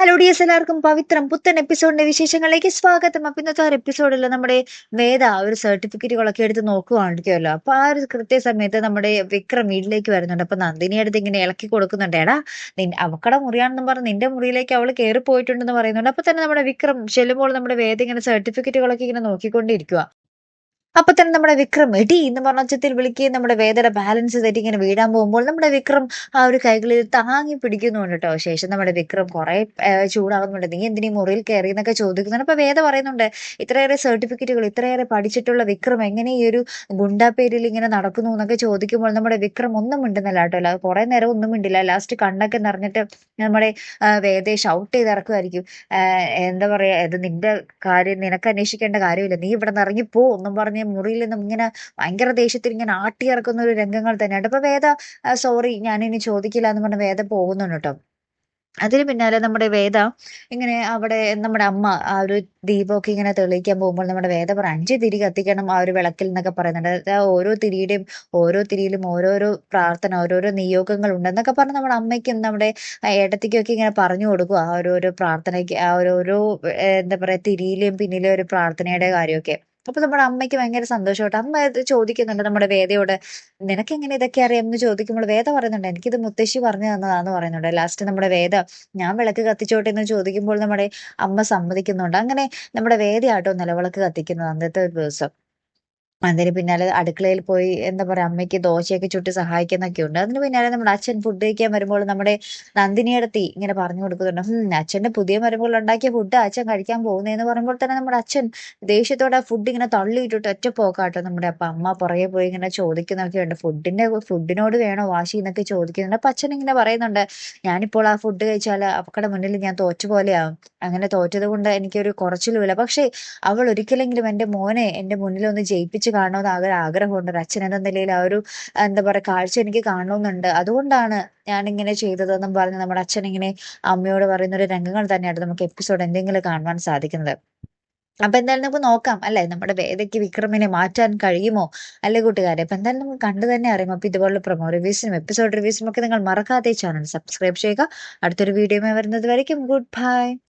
Hello D S എല്ലാവർക്കും പവിത്രം പുത്തൻ എപ്പിസോഡിന്റെ വിശേഷങ്ങളിലേക്ക് സ്വാഗതം. അപ്പൊ ഇന്നത്തെ ഒരു എപ്പിസോഡിൽ നമ്മുടെ വേദ ഒരു സർട്ടിഫിക്കറ്റുകളൊക്കെ എടുത്ത് നോക്കുവാണ്ടിരിക്കുമല്ലോ അപ്പൊ ആ ഒരു കൃത്യസമയത്ത് നമ്മുടെ വിക്രം വീട്ടിലേക്ക് വരുന്നുണ്ട്. അപ്പൊ നന്ദിനി അടുത്ത് ഇങ്ങനെ ഇളക്കി കൊടുക്കുന്നുണ്ട്. എടാ നിൻ അവക്കട മുറിയാണെന്ന് പറഞ്ഞ് നിന്റെ മുറിയിലേക്ക് അവൾ കയറി പോയിട്ടുണ്ടെന്ന് പറയുന്നുണ്ട്. അപ്പൊ തന്നെ നമ്മുടെ വിക്രം ചെല്ലുമ്പോൾ നമ്മുടെ വേദ ഇങ്ങനെ സർട്ടിഫിക്കറ്റുകളൊക്കെ ഇങ്ങനെ നോക്കിക്കൊണ്ടിരിക്കുക അപ്പൊ തന്നെ നമ്മുടെ വിക്രം എടി എന്ന് പറഞ്ഞ ഉച്ചത്തിൽ വിളിക്കുകയും നമ്മുടെ വേദയുടെ ബാലൻസ് തെറ്റി ഇങ്ങനെ വീഴാൻ പോകുമ്പോൾ നമ്മുടെ വിക്രം ആ ഒരു കൈകളിൽ താങ്ങി പിടിക്കുന്നുണ്ട് കേട്ടോ ശേഷം നമ്മുടെ വിക്രം കുറെ ചൂടാകുന്നുണ്ട് നീ എന്തിനീ മുറിയിൽ കയറി എന്നൊക്കെ ചോദിക്കുന്നുണ്ട്. അപ്പൊ വേദ പറയുന്നുണ്ട് ഇത്രയേറെ സർട്ടിഫിക്കറ്റുകൾ ഇത്രയേറെ പഠിച്ചിട്ടുള്ള വിക്രം എങ്ങനെ ഈ ഒരു ഗുണ്ടാ പേരിൽ ഇങ്ങനെ നടക്കുന്നു എന്നൊക്കെ ചോദിക്കുമ്പോൾ നമ്മുടെ വിക്രം ഒന്നും മിണ്ടുന്നില്ല കേട്ടോ അല്ല കുറെ നേരം ഒന്നും മിണ്ടില്ല. ലാസ്റ്റ് കണ്ണൊക്കെ നിറഞ്ഞിട്ട് നമ്മുടെ വേദയെ ഷൗട്ട് ചെയ്ത് ഇറക്കുമായിരിക്കും എന്താ പറയാ ഇത് നിന്റെ കാര്യം നിനക്ക് അന്വേഷിക്കേണ്ട കാര്യമില്ല. നീ ഇവിടെ നിന്ന് ഇറങ്ങിപ്പോ ഒന്നും പറഞ്ഞ് മുറിയിൽ നിന്നും ഇങ്ങനെ ഭയങ്കര ദേഷ്യത്തിൽ ഇങ്ങനെ ആട്ടിയിറക്കുന്ന ഒരു രംഗങ്ങൾ തന്നെയാണ് അപ്പൊ വേദ സോറി ഞാനിനി ചോദിക്കില്ല എന്ന് പറഞ്ഞ വേദ പോകുന്നുണ്ട് കേട്ടോ. അതിന് പിന്നാലെ നമ്മുടെ വേദ ഇങ്ങനെ അവിടെ നമ്മുടെ അമ്മ ആ ഒരു ദീപമൊക്കെ ഇങ്ങനെ തെളിയിക്കാൻ പോകുമ്പോൾ നമ്മുടെ വേദ പറ അഞ്ച് തിരി കത്തിക്കണം ആ ഒരു വിളക്കിൽ എന്നൊക്കെ പറയുന്നുണ്ട്. ഓരോ തിരിയുടെയും ഓരോ തിരിയിലും ഓരോരോ പ്രാർത്ഥന ഓരോരോ നിയോഗങ്ങൾ ഉണ്ടെന്നൊക്കെ പറഞ്ഞ് നമ്മുടെ അമ്മയ്ക്കും നമ്മുടെ ഏട്ടത്തിക്കൊക്കെ ഇങ്ങനെ പറഞ്ഞു കൊടുക്കുക ആ ഓരോരോ പ്രാർത്ഥനയ്ക്ക് ആ ഓരോരോ എന്താ പറയാ തിരിയിലെയും പിന്നിലെ ഒരു പ്രാർത്ഥനയുടെ കാര്യമൊക്കെ. അപ്പൊ നമ്മുടെ അമ്മയ്ക്ക് ഭയങ്കര സന്തോഷമായിട്ട് അമ്മ ഇത് ചോദിക്കുന്നുണ്ട് നമ്മുടെ വേദയോട് നിനക്ക് എങ്ങനെ ഇതൊക്കെ അറിയാം? എന്ന് ചോദിക്കുമ്പോൾ വേദ പറയുന്നുണ്ട് എനിക്കിത് മുത്തശ്ശി പറഞ്ഞു തന്നതാന്ന് പറയുന്നുണ്ട്. ലാസ്റ്റ് നമ്മുടെ വേദ ഞാൻ വിളക്ക് കത്തിച്ചോട്ടെ എന്ന് ചോദിക്കുമ്പോൾ നമ്മുടെ അമ്മ സമ്മതിക്കുന്നുണ്ട്. അങ്ങനെ നമ്മുടെ വേദയാട്ടോ നിലവിളക്ക് കത്തിക്കുന്നത് അന്നത്തെ ദിവസം. അതിന് പിന്നാലെ അടുക്കളയിൽ പോയി എന്താ പറയാ അമ്മയ്ക്ക് ദോശയൊക്കെ ചുട്ട് സഹായിക്കുന്നൊക്കെ ഉണ്ട്. അതിന് പിന്നാലെ നമ്മുടെ അച്ഛൻ ഫുഡ് കഴിക്കാൻ വരുമ്പോൾ നമ്മുടെ നന്ദിനിയടത്തി ഇങ്ങനെ പറഞ്ഞു കൊടുക്കുന്നുണ്ട്. അച്ഛന്റെ പുതിയ മരുമകൾ ഉണ്ടാക്കിയ ഫുഡ് അച്ഛൻ കഴിക്കാൻ പോകുന്നതെന്ന് പറയുമ്പോൾ തന്നെ നമ്മുടെ അച്ഛൻ ദേഷ്യത്തോടെ ഫുഡ് ഇങ്ങനെ തള്ളിയിട്ടിട്ട് ഒറ്റ പോക്കാട്ടോ നമ്മുടെ അപ്പൊ അമ്മ പുറകെ പോയി ഇങ്ങനെ ചോദിക്കുന്നൊക്കെ ഉണ്ട്. ഫുഡിന്റെ ഫുഡിനോട് വേണോ വാശി എന്നൊക്കെ ചോദിക്കുന്നുണ്ട്. അപ്പൊ അച്ഛൻ ഇങ്ങനെ പറയുന്നുണ്ട് ഞാനിപ്പോൾ ആ ഫുഡ് കഴിച്ചാൽ അവക്കടെ മുന്നിൽ ഞാൻ തോറ്റ പോലെയാവും അങ്ങനെ തോറ്റത് കൊണ്ട് എനിക്കൊരു കുറച്ചിലുമില്ല. പക്ഷേ അവൾ ഒരിക്കലെങ്കിലും എന്റെ മോനെ എന്റെ മുന്നിൽ ഒന്ന് ജയിപ്പിച്ച് കാണണമെന്ന് ആഗ്രഹം ആഗ്രഹമുണ്ട്. ഒരു അച്ഛൻ എന്ന നിലയിൽ ആ ഒരു എന്താ പറയുക കാഴ്ച എനിക്ക് കാണണമെന്നുണ്ട് അതുകൊണ്ടാണ് ഞാൻ ഇങ്ങനെ ചെയ്തതെന്നും പറഞ്ഞ് നമ്മുടെ അച്ഛൻ ഇങ്ങനെ അമ്മയോട് പറയുന്ന ഒരു രംഗങ്ങൾ തന്നെയാണ് നമുക്ക് എപ്പിസോഡ് എന്തെങ്കിലും കാണുവാൻ സാധിക്കുന്നത്. അപ്പൊ എന്തായാലും നമുക്ക് നോക്കാം അല്ലെ? നമ്മുടെ വേദയ്ക്ക് വിക്രമിനെ മാറ്റാൻ കഴിയുമോ? അല്ലെ കൂട്ടുകാരെ? അപ്പൊ എന്തായാലും നമുക്ക് കണ്ടു തന്നെ അറിയാം. അപ്പൊ ഇതുപോലുള്ള പ്രൊമോ റിവ്യൂസിനും എപ്പിസോഡ് റിവ്യൂസിനും ഒക്കെ നിങ്ങൾ മറക്കാതെ ചാനൽ സബ്സ്ക്രൈബ് ചെയ്യുക. അടുത്തൊരു വീഡിയോ വരുന്നത് വരയ്ക്കും. Good bye